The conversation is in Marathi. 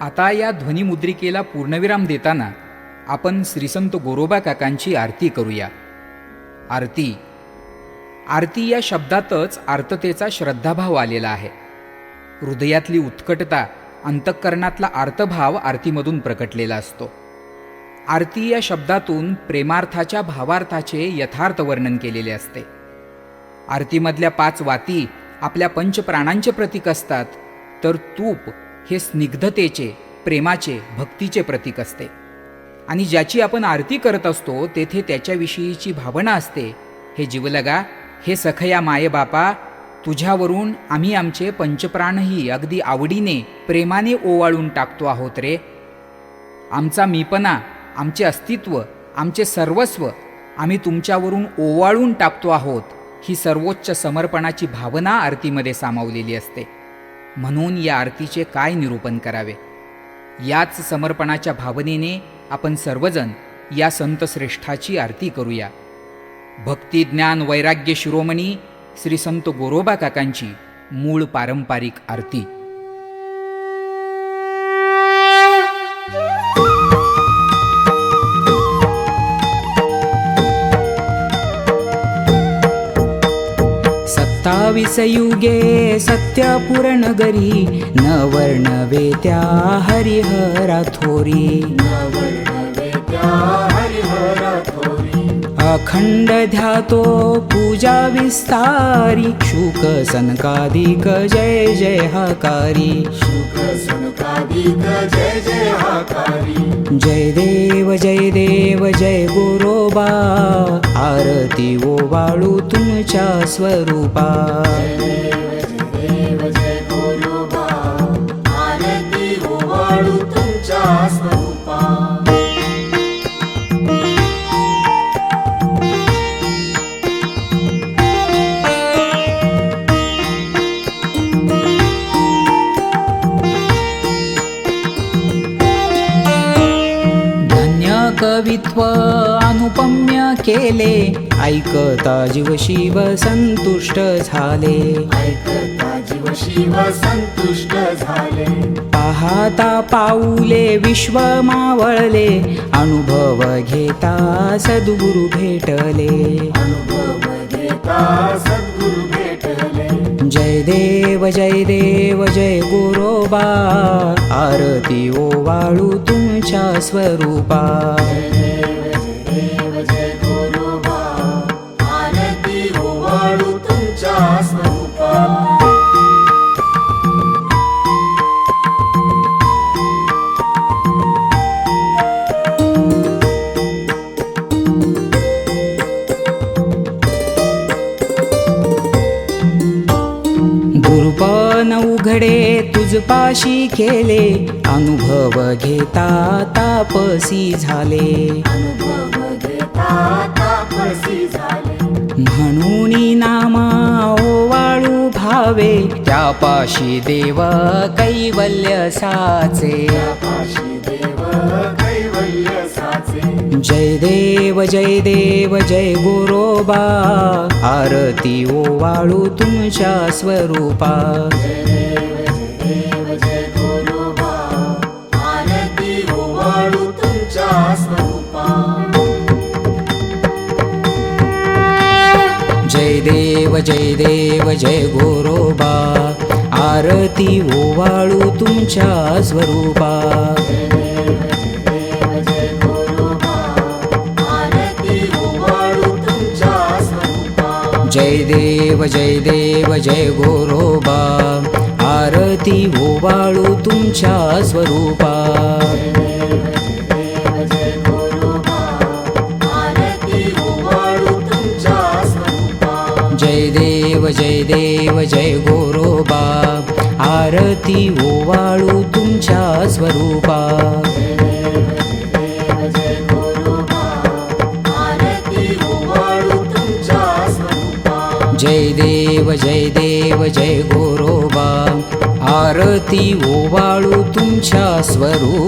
आता या ध्वनिमुद्रिकेला पूर्णविराम देताना आपण श्रीसंत गोरोबा काकांची आरती करूया. आरती. आरती या शब्दातच आर्ततेचा श्रद्धाभाव आलेला आहे. हृदयातली उत्कटता अंतःकरणातला आर्तभाव आरतीमधून प्रकटलेला असतो. आरती या शब्दातून प्रेमार्थाच्या भावार्थाचे यथार्थ वर्णन केलेले असते. आरतीमधल्या पाच वाती आपल्या पंचप्राणांचे प्रतीक असतात तर तूप हे स्निग्धतेचे प्रेमाचे भक्तीचे प्रतीक असते. आणि ज्याची आपण आरती करत असतो तेथे त्याच्याविषयीची भावना असते. हे जीवलगा हे सखया माये बापा तुझ्यावरून आम्ही आमचे पंचप्राणही अगदी आवडीने प्रेमाने ओवाळून टाकतो आहोत रे. आमचा मीपणा आमचे अस्तित्व आमचे सर्वस्व आम्ही तुमच्यावरून ओवाळून टाकतो आहोत. ही सर्वोच्च समर्पणाची भावना आरतीमध्ये सामावलेली असते. म्हणून या आरतीचे काय निरूपण करावे? याच समर्पणाच्या भावनेने आपण सर्वजण या संत श्रेष्ठाची आरती करूया. भक्ती ज्ञान वैराग्य शिरोमणी श्री संत गोरोबा काकांची मूळ पारंपरिक आरती. सत्तावीस युगे सत्यपुरनगरी न वर्णवे त्या हरिहरा थोरी अखंड ध्यातो पूजा विस्तारी शुक सनकादिक जय जय हकारी जय जय हाकारी जय देव जय देव जय गुरोबा. आरती ओ वाळू तुम स्वरूपा कवित्व अनुपम्य केले. ऐकता जीव शिव संतुष्ट झाले. ऐकता जीव शिव संतुष्ट झाले. पाहता पाऊले विश्व मावळले. अनुभव घेता सद्गुरु भेटले. अनुभव घेता सद्गुरु जय देव जय देव जय गुरोबा आरती ओ वाळू तुमच्या स्वरूपा दुर्पण उघडे तुझपाशी केले. अनुभव घेता तापसी झाले. अनुभव घेता तापसी झाले. म्हणून नामा ओवाळू भावे. त्यापाशी देव कैवल्य साचे. जय देव जय देव जय गोरोबा आरती ओ वाळू तुमच्या स्वरूपा. जय तुमच्या स्वरूपा जय देव जय देव जय गोरोबा आरती ओवाळू तुमच्या स्वरूपा. जय देव जय देव जय गोरोबा. आरती ओवाळू तुमच्या स्वरूपा. जय तुमच्या स्वरूपा जय देव जय देव जय गोरोबा. आरती ओवाळू तुमच्या स्वरूपा. देव जय देव जय गोरोबा आरती ओवाळू तुमच्या स्वरूपा.